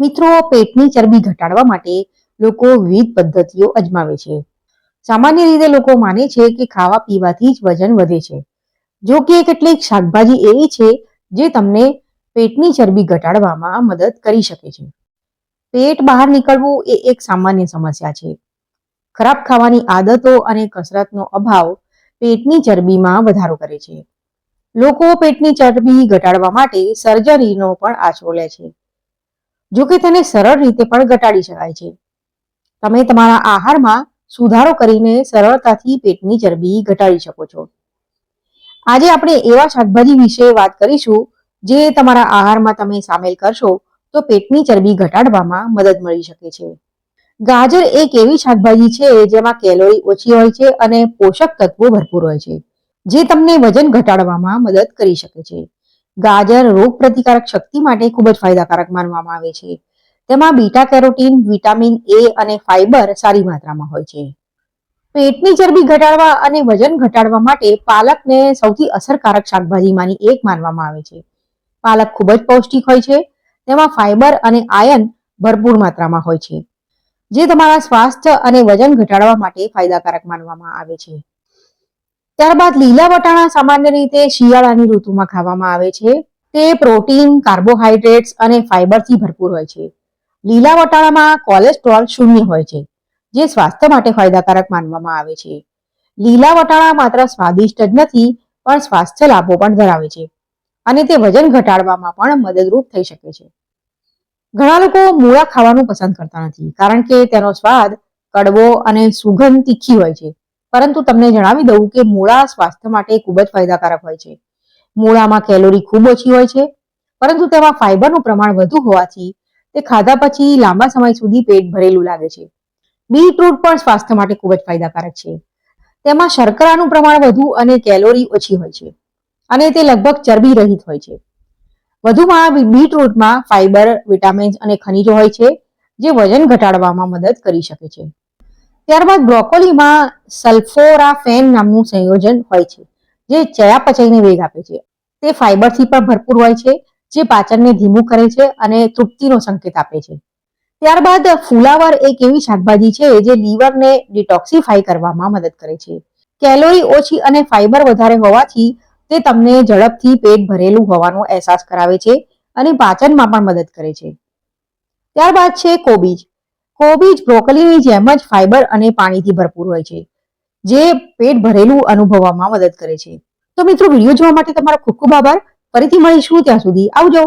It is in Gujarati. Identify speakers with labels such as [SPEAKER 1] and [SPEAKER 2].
[SPEAKER 1] મિત્રો, પેટની ચરબી ઘટાડવા માટે લોકો વિવિધ પદ્ધતિઓ અજમાવે છે. સામાન્ય રીતે લોકો માને છે કે ખાવા પીવાથી જ વજન વધે છે. જો કે કેટલીક શાકભાજી એવી છે જે તમને પેટની ચરબી ઘટાડવામાં મદદ કરી શકે છે. પેટ બહાર નીકળવું એ એક સામાન્ય સમસ્યા છે. ખરાબ ખાવાની આદતો અને કસરતનો અભાવ પેટની ચરબીમાં વધારો કરે છે. લોકો પેટની ચરબી ઘટાડવા માટે સર્જરીનો પણ આશરો લે છે. જો કે તેને સરળ રીતે પણ ઘટાડી શકાય છે. તમે તમારા આહારમાં સુધારો કરીને સરળતાથી પેટની ચરબી ઘટાડી શકો છો. આજે આપણે એવા શાકભાજી વિશે વાત કરીશું, જે તમારા આહારમાં તમે સામેલ કરશો, તો પેટની ચરબી ઘટાડવામાં મદદ મળી શકે છે. ગાજર એક એવી શાકભાજી છે જેમાં કેલોરી ઓછી હોય છે અને પોષક તત્વો ભરપૂર હોય છે, જે તમને વજન ઘટાડવામાં મદદ કરી શકે છે. ગાજર રોગ પ્રતિકારક શક્તિ માટે ખૂબ જ ફાયદાકારક માનવામાં આવે છે. તેમાં બીટા કેરોટીન, વિટામિન એ અને ફાઇબર સારી માત્રામાં હોય છે. પેટની ચરબી ઘટાડવા અને વજન ઘટાડવા માટે પાલકને સૌથી અસરકારક શાકભાજીમાંની એક માનવામાં આવે છે. પાલક ખૂબ જ પૌષ્ટિક હોય છે. તેમાં ફાઇબર અને આયન ભરપૂર માત્રામાં હોય છે. જે તમારા સ્વાસ્થ્ય અને વજન ઘટાડવા માટે ફાયદાકારક માનવામાં આવે છે. ત્યારબાદ લીલા વટાણા સામાન્ય રીતે શિયાળાની ઋતુમાં ખાવામાં આવે છે. તે પ્રોટીન કાર્બોહાઈડ્રેટ્સ અને ફાઇબરથી ભરપૂર હોય છે. લીલા વટાણામાં કોલેસ્ટ્રોલ શૂન્ય હોય છે, જે સ્વાસ્થ્ય માટે ફાયદાકારક માનવામાં આવે છે. લીલા વટાણા માત્ર સ્વાદિષ્ટ જ નથી, પણ સ્વાસ્થ્ય લાભો પણ ધરાવે છે અને તે વજન ઘટાડવામાં પણ મદદરૂપ થઈ શકે છે. ઘણા લોકો મૂળા ખાવાનું પસંદ કરતા નથી, કારણ કે તેનો સ્વાદ કડવો અને સુગંધ તીખી હોય છે. પરંતુ તમને જણાવી દઉં કે મૂળા સ્વાસ્થ્ય માટે ખૂબ જ ફાયદાકારક હોય છે. મૂળામાં કેલોરી ખૂબ ઓછી હોય છે, પરંતુ તેમાં ફાઇબરનું પ્રમાણ વધુ હોવાથી તે ખાધા પછી લાંબા સમય સુધી પેટ ભરેલું લાગે છે. બીટરૂટ પણ સ્વાસ્થ્ય માટે ખૂબ જ ફાયદાકારક છે. તેમાં શર્કરાનું પ્રમાણ વધુ અને કેલોરી ઓછી હોય છે, અને તે લગભગ ચરબી રહિત હોય છે. વધુમાં બીટરૂટમાં ફાઇબર વિટામિન્સ અને ખનિજો હોય છે, જે વજન ઘટાડવામાં મદદ કરી શકે છે. ત્યારબાદ બ્રોકોલીમાં સલ્ફોરાફેન નામનું સંયોજન હોય છે, જે ચયાપચયને વેગ આપે છે. તે ફાઇબરથી પણ ભરપૂર હોય છે, જે પાચનને ધીમું કરે છે અને તૃપ્તિનો સંકેત આપે છે. ત્યારબાદ ફુલાવર એક એવી શાકભાજી છે, જે લીવરને ડિટોક્સિફાઈ કરવામાં મદદ કરે છે. કેલોરી ઓછી અને ફાઇબર વધારે હોવાથી તે તમને ઝડપથી પેટ ભરેલું હોવાનો અહેસાસ કરાવે છે અને પાચનમાં પણ મદદ કરે છે. ત્યારબાદ છે કોબીજ. કોબીજ, બ્રોકલીની જેમ જ ફાઇબર અને પાણીથી ભરપૂર હોય છે, જે પેટ ભરેલું અનુભવવામાં મદદ કરે છે. તો મિત્રો, વીડિયો જોવા માટે તમારો ખૂબ ખૂબ આભાર. ફરીથી મળીશું ત્યાં સુધી. આવજો.